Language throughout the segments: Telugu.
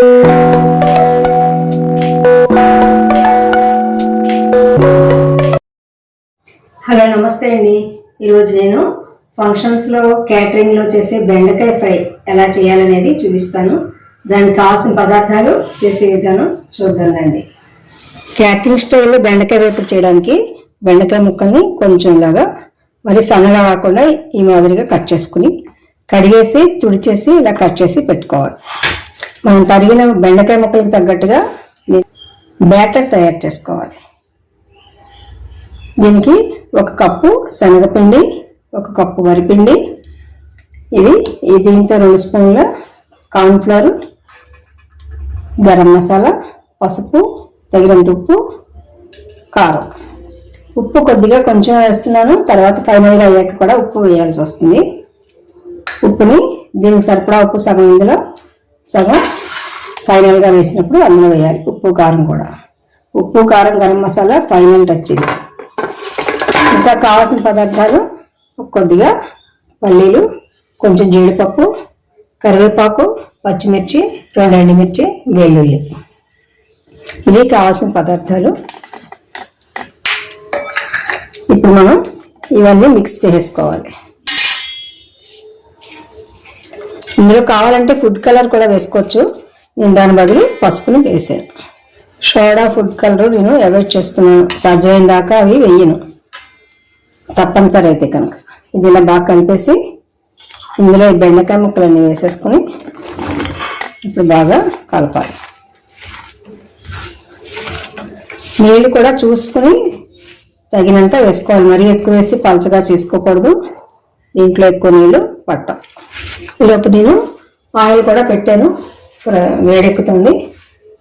హలో నమస్తే అండి. ఈరోజు నేను ఫంక్షన్స్లో క్యాటరింగ్లో చేసే బెండకాయ ఫ్రై ఎలా చేయాలనేది చూపిస్తాను. దానికి కావాల్సిన పదార్థాలు చేసే విధానం చూద్దాం రండి. క్యాటరింగ్ స్టైల్లో బెండకాయ వేపుడు చేయడానికి బెండకాయ ముక్కల్ని కొంచెం లాగా మరి సన్నగా కాకుండా ఈ మాదిరిగా కట్ చేసుకుని కడిగేసి తుడిచేసి ఇలా కట్ చేసి పెట్టుకోవాలి. మనం తరిగిన బెండకాయ ముక్కలకు తగ్గట్టుగా బ్యాటర్ తయారు చేసుకోవాలి. దీనికి ఒక కప్పు శనగపిండి ఒక కప్పు వరిపిండి ఇది దీంతో రెండు స్పూన్ల కార్న్ఫ్లవర్ గరం మసాలా పసుపు తగినంత ఉప్పు కారం. ఉప్పు కొద్దిగా కొంచెం వేస్తున్నాను తర్వాత ఫైనల్గా అయ్యాక కూడా ఉప్పు వేయాల్సి వస్తుంది. ఉప్పుని దీనికి సరిపడా ఉప్పు సగం ఇందులో సగం ఫైనల్గా వేసినప్పుడు అందులో వేయాలి. ఉప్పు కారం కూడా. ఉప్పు కారం గరం మసాలా ఫైనల్ టచ్ ఇది. ఇంకా కావాల్సిన పదార్థాలు కొద్దిగా పల్లీలు కొంచెం జీడిపప్పు కరివేపాకు పచ్చిమిర్చి రెండు ఎండుమిర్చి వెల్లుల్లి. ఇవి కావాల్సిన పదార్థాలు. ఇప్పుడు మనం ఇవన్నీ మిక్స్ చేసుకోవాలి. ఇందులో కావాలంటే ఫుడ్ కలర్ కూడా వేసుకోవచ్చు. నేను దాని బదులు పసుపుని వేసాను. సోడా ఫుడ్ కలర్ నేను అవాయిడ్ చేస్తున్నాను. సాధ్యమైన దాకా అవి వెయ్యను తప్పనిసరి అయితే కనుక. ఇది ఇలా బాగా కలిపేసి ఇందులో ఈ బెండకాయ ముక్కలన్నీ వేసేసుకుని ఇప్పుడు బాగా కలపాలి. నీళ్ళు కూడా చూసుకుని తగినంత వేసుకోవాలి. మరీ ఎక్కువ వేసి పలచగా చేసుకోకూడదు. దీంట్లో ఎక్కువ నీళ్ళు పట్టం. ఈలోపు నేను ఆయిల్ కూడా పెట్టాను. వేడెక్కుతుంది.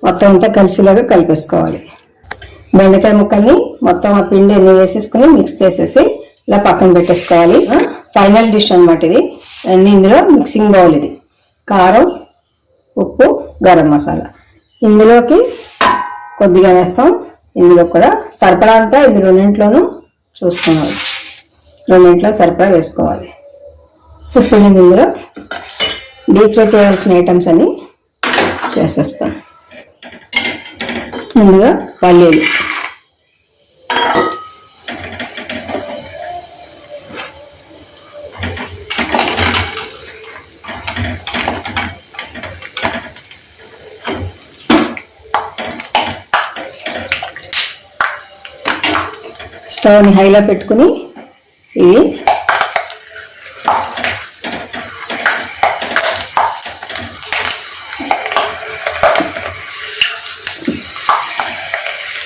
మొత్తం అంతా కలిసిలాగా కలిపేసుకోవాలి. బెండకాయ ముక్కల్ని మొత్తం ఆ పిండి అన్ని వేసేసుకుని మిక్స్ చేసేసి ఇలా పక్కన పెట్టేసుకోవాలి. ఫైనల్ డిష్ అన్నమాట ఇది. అన్నీ ఇందులో మిక్సింగ్ బౌల్ ఇది. కారం ఉప్పు గరం మసాలా. ఇందులోకి కొద్దిగా వేస్తాం. ఇందులో కూడా సరిపడా అంతా ఇది రెండింటిలోనూ చూసుకోవాలి రెండింటిలో సరిపడా వేసుకోవాలి. ఇప్పుడు నేను ఇందులో డీప్ ఫ్రై చేయాల్సిన ఐటమ్స్ అన్ని చేసేస్తాను. ముందుగా పల్లీలు. స్టవ్ని హైలో పెట్టుకుని ఇవి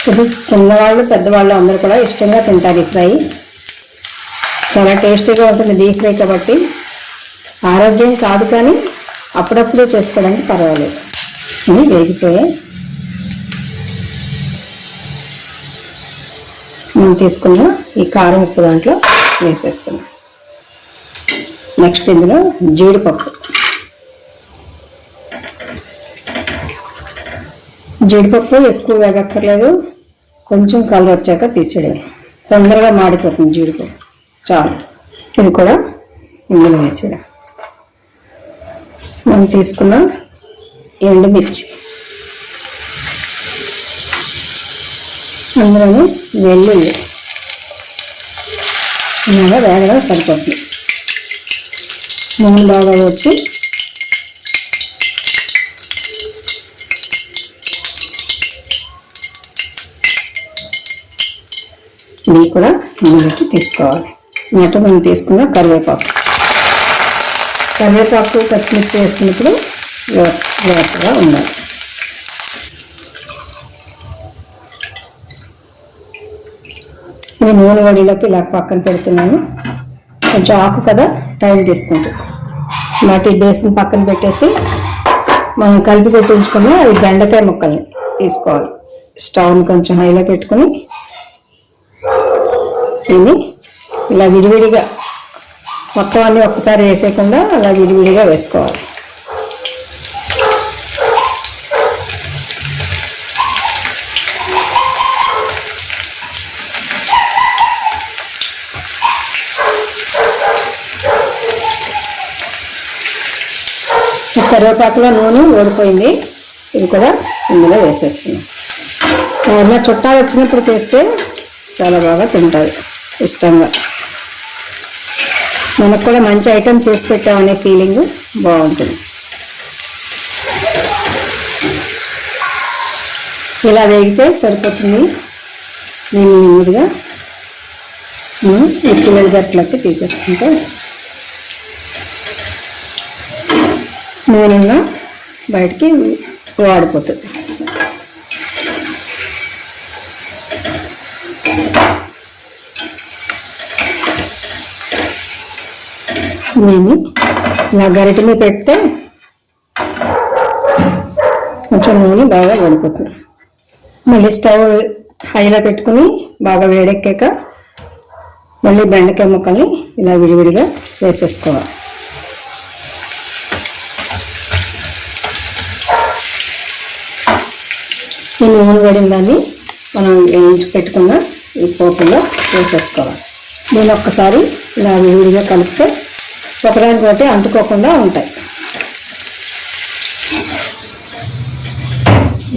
ఇది చిన్నవాళ్ళు పెద్దవాళ్ళు అందరూ కూడా ఇష్టంగా తింటారు ఈ ఫ్రై. చాలా టేస్టీగా ఉంటుంది డీప్ ఫ్రై కాబట్టి. ఆరోగ్యం కాదు కానీ అప్పుడప్పుడు చేసుకోవడానికి పర్వాలేదు. ఇది వేగిపోయాయి మనం తీసుకున్న ఈ కారం ఉప్పు దాంట్లో వేసేస్తున్నాం. నెక్స్ట్ ఇందులో జీడిపప్పు. జీడిపప్పు ఎక్కువ వేగక్కర్లేదు. కొంచెం కలర్ వచ్చాక తీసేయడం తొందరగా మాడిపోతుంది జీడిపప్పు. చాలు. ఇది కూడా ఇందులో వేసేయడం. మనం తీసుకున్న ఎండుమిర్చి అందులోనే వెల్లుల్లి. ఇలాగా వేగడం సరిపోతుంది. నూనె బాగా వచ్చి ఇవి కూడా ఇందులోకి తీసుకోవాలి. నెట్ మనం తీసుకున్న కరివేపాకు. కరివేపాకు పచ్చిమిర్చి వేసుకున్నప్పుడు వేటగా ఉండాలి. ఇది నూనె వడిలోకి ఇలా పక్కన పెడుతున్నాను. కొంచెం ఆకు కదా టైం తీసుకుంటుంది వాటి బేసిన్ పక్కన పెట్టేసి మనం కలిపి పెట్టి ఉంచుకున్న అవి బెండకాయ ముక్కల్ని తీసుకోవాలి. స్టవ్ని కొంచెం హైలో పెట్టుకుని దీన్ని ఇలా విడివిడిగా మొత్తం అన్నీ ఒక్కసారి వేసేయకుండా అలా విడివిడిగా వేసుకోవాలి. ఈ కరివేపాకులో నూనె ఓడిపోయింది. ఇవి కూడా ఇందులో వేసేస్తున్నాం. ఎవరైనా చుట్టాలు వచ్చినప్పుడు చేస్తే చాలా బాగా తింటారు ఇష్టంగా. మనకు కూడా మంచి ఐటెం చేసి పెట్టామనే ఫీలింగ్ బాగుంటుంది. ఇలా వేగితే సరిపోతుంది. నేను నెమ్మదిగా మనం ఈ పిల్లల గట్లకి తీసేసుకుంటే నూనెలో బయటికి వాడిపోతుంది. దీన్ని ఇలా గరిటి మీద పెడితే కొంచెం నూనె బాగా పడిపోతుంది మళ్ళీ స్టవ్ హైలో పెట్టుకుని బాగా వేడెక్కాక మళ్ళీ బెండకాయ ముక్కల్ని ఇలా విడివిడిగా వేసేసుకోవాలి. ఈ నూనె వేడిన దాన్ని మనం వేయించి పెట్టుకున్న ఈ పోపులో వేసేసుకోవాలి. నేను ఒక్కసారి ఇలా విడిగా కలిపితే ఒకదానికొకటి అంటుకోకుండా ఉంటాయి.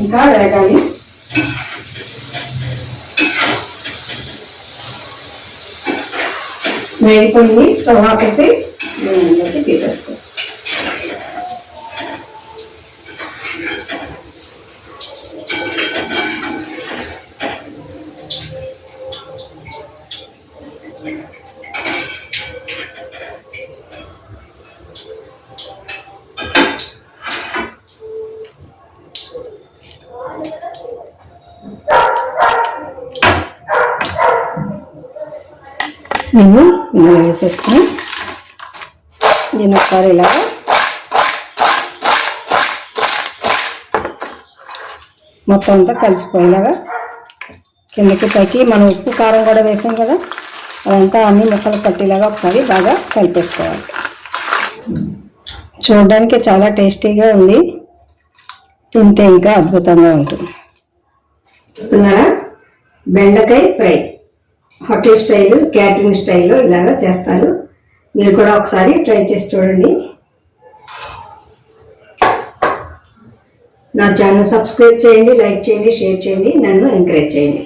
ఇంకా వేగాలి. వేగిపోయింది. స్టవ్ ఆపేసి తీసేసుకోవాలి నేను ఇందులో వేసేసుకుని దీని ఒకసారి ఇలాగా మొత్తం అంతా కలిసిపోయేలాగా కిందకి పైకి మనం ఉప్పు కారం కూడా వేసాం కదా అదంతా అన్ని ముక్కలు పట్టేలాగా ఒకసారి బాగా కలిపేసుకోవాలి. చూడడానికి చాలా టేస్టీగా ఉంది. తింటే ఇంకా అద్భుతంగా ఉంటుంది. చూస్తున్నారా? బెండకాయ ఫ్రై. హోటల్ స్టైల్ క్యాటరింగ్ స్టైల్లో ఇలాగా చేస్తారు. మీరు కూడా ఒకసారి ట్రై చేసి చూడండి. నా ఛానల్ సబ్స్క్రైబ్ చేయండి లైక్ చేయండి షేర్ చేయండి నన్ను ఎంకరేజ్ చేయండి.